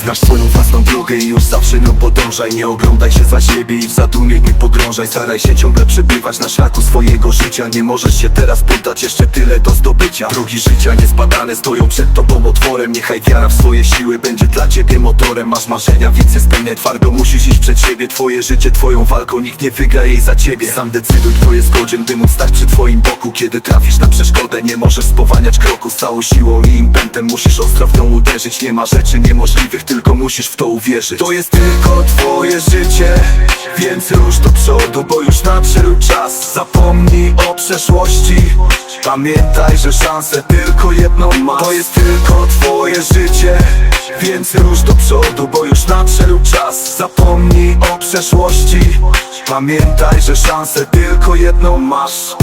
znasz swoją własną drogę i już zawsze nią podążaj. Nie oglądaj się za siebie i w zadumie nie pogrążaj Staraj się ciągle przebywać na szlaku swojego życia. Nie możesz się teraz poddać, jeszcze tyle do zdobycia. Drogi życia niezbadane stoją przed tobą otworem. Niechaj wiara w swoje siły będzie dla ciebie motorem. Masz marzenia, więc je spełniaj twardo. Musisz iść przed siebie, twoje życie twoją walką. Nikt nie wygra jej za ciebie. Sam decyduj, kto jest godzien, by móc stać przy twoim boku. Kiedy trafisz na przeszkodę, nie możesz spowalniać kroku. Z całą siłą i impetem musisz ostro w nią uderzyć. Nie ma rzeczy niemożliwych, tylko musisz w to uwierzyć. To jest tylko twoje życie, więc rusz do przodu Bo już nadszedł czas, zapomnij o przeszłości Pamiętaj, że szansę tylko jedną masz. To jest tylko twoje życie, więc rusz do przodu Bo już nadszedł czas, zapomnij o przeszłości Pamiętaj, że szansę tylko jedną masz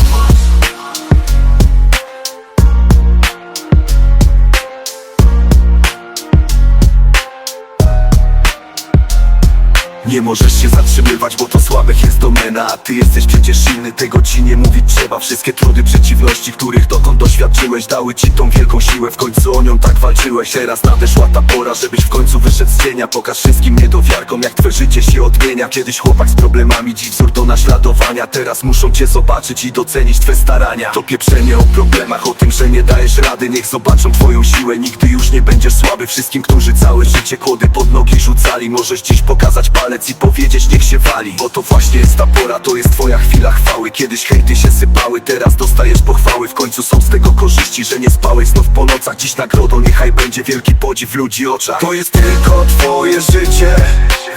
Nie możesz się zatrzymywać, bo to słabych jest domena. A ty jesteś przecież silny, tego ci nie mówić trzeba. Wszystkie trudy, przeciwności, których dotąd doświadczyłeś Dały ci tą wielką siłę, w końcu o nią tak walczyłeś. Teraz nadeszła ta pora, żebyś w końcu wyszedł z cienia. Pokaż wszystkim niedowiarkom, jak twoje życie się odmienia. Kiedyś chłopak z problemami, dziś wzór do naśladowania. Teraz muszą cię zobaczyć i docenić twe starania. To pieprzenie o problemach, o tym, że nie dajesz rady. Niech zobaczą twoją siłę, nigdy już nie będziesz słaby. Wszystkim, którzy całe życie kłody pod nogi rzucali Możesz dziś pokazać palec i powiedzieć niech się wali. Bo to właśnie jest ta pora, to jest twoja chwila chwały. Kiedyś hejty się sypały, teraz dostajesz pochwały. W końcu są z tego korzyści, że nie spałeś znów po nocach. Dziś nagrodą niechaj będzie wielki podziw ludzi oczach. To jest tylko twoje życie,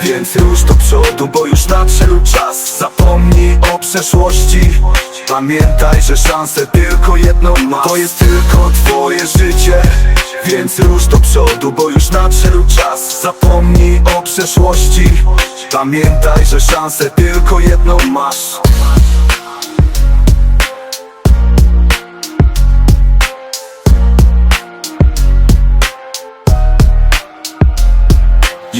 więc rusz do przodu Bo już nadszedł czas, zapomnij o przeszłości Pamiętaj, że szansę tylko jedną masz. To jest tylko twoje życie więc rusz do przodu, bo już nadszedł czas. Zapomnij o przeszłości. Pamiętaj, że szansę tylko jedną masz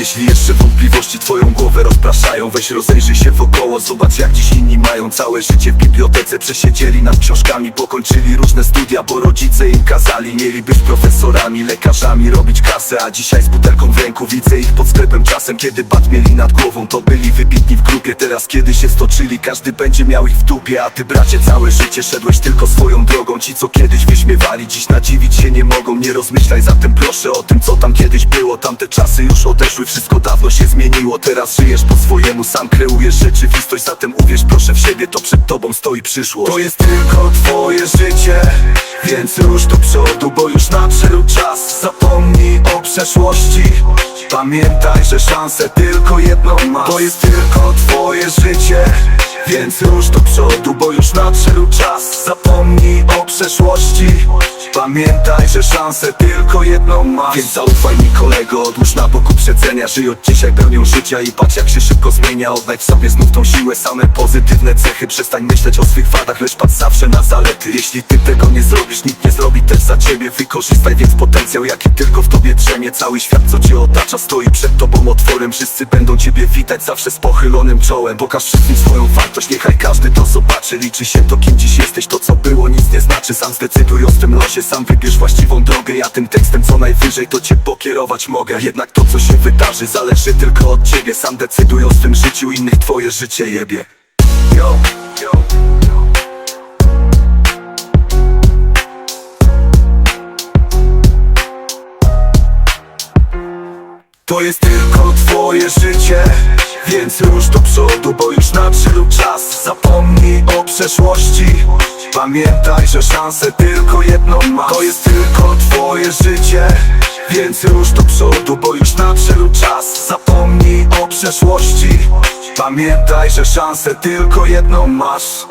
Jeśli jeszcze wątpliwości twoją głowę rozpraszają Weź rozejrzyj się wokoło, zobacz jak dziś inni mają Całe życie w bibliotece. Przesiedzieli nad książkami Pokończyli różne studia, bo rodzice im kazali. Mieli być profesorami, lekarzami, robić kasę A dzisiaj z butelką w ręku widzę ich pod sklepem Czasem. Kiedy bat mieli nad głową, to byli wybitni w grupie. Teraz kiedy się stoczyli, każdy będzie miał ich w dupie. A ty bracie całe życie szedłeś tylko swoją drogą. Ci co kiedyś wyśmiewali, dziś nadziwić się nie mogą. Nie rozmyślaj zatem proszę o tym co tam kiedyś było. Tamte czasy już odeszły, wszystko dawno się zmieniło. Teraz żyjesz po swojemu, sam kreujesz rzeczywistość. Zatem uwierz proszę w siebie, to przed tobą stoi przyszłość. To jest tylko twoje życie, więc rusz do przodu Bo już nadszedł czas, zapomnij o przeszłości. Pamiętaj, że szansę tylko jedną masz. To jest tylko twoje życie, więc rusz do przodu Bo już nadszedł czas, zapomnij o przeszłości. Pamiętaj, że szansę tylko jedną masz. Więc zaufaj mi kolego, odłóż na boku przedzenia Żyj od dzisiaj pełnią życia i patrz jak się szybko zmienia. Odnajdź sobie znów tą siłę, same pozytywne cechy. Przestań myśleć o swych wadach, lecz patrz zawsze na zalety. Jeśli ty tego nie zrobisz, nikt nie zrobi też za ciebie Wykorzystaj więc potencjał, jaki tylko w tobie drzemie. Cały świat, co cię otacza, stoi przed tobą otworem. Wszyscy będą ciebie witać zawsze z pochylonym czołem. Pokaż wszystkim swoją wartość, niechaj każdy to zobaczy. Liczy się to, kim dziś jesteś, to co było nic nie znaczy. Sam zdecyduj o swym losie, sam wybierz właściwą drogę. Ja tym tekstem co najwyżej to cię pokierować mogę. Jednak to co się wydarzy zależy tylko od ciebie. Sam decyduj o swym życiu, innych twoje życie jebie. Yo. To jest tylko twoje życie Więc rusz do przodu, bo już nadszedł czas. Zapomnij o przeszłości. Pamiętaj, że szansę tylko jedną masz. To jest tylko twoje życie Więc rusz do przodu, bo już nadszedł czas. Zapomnij o przeszłości. Pamiętaj, że szansę tylko jedną masz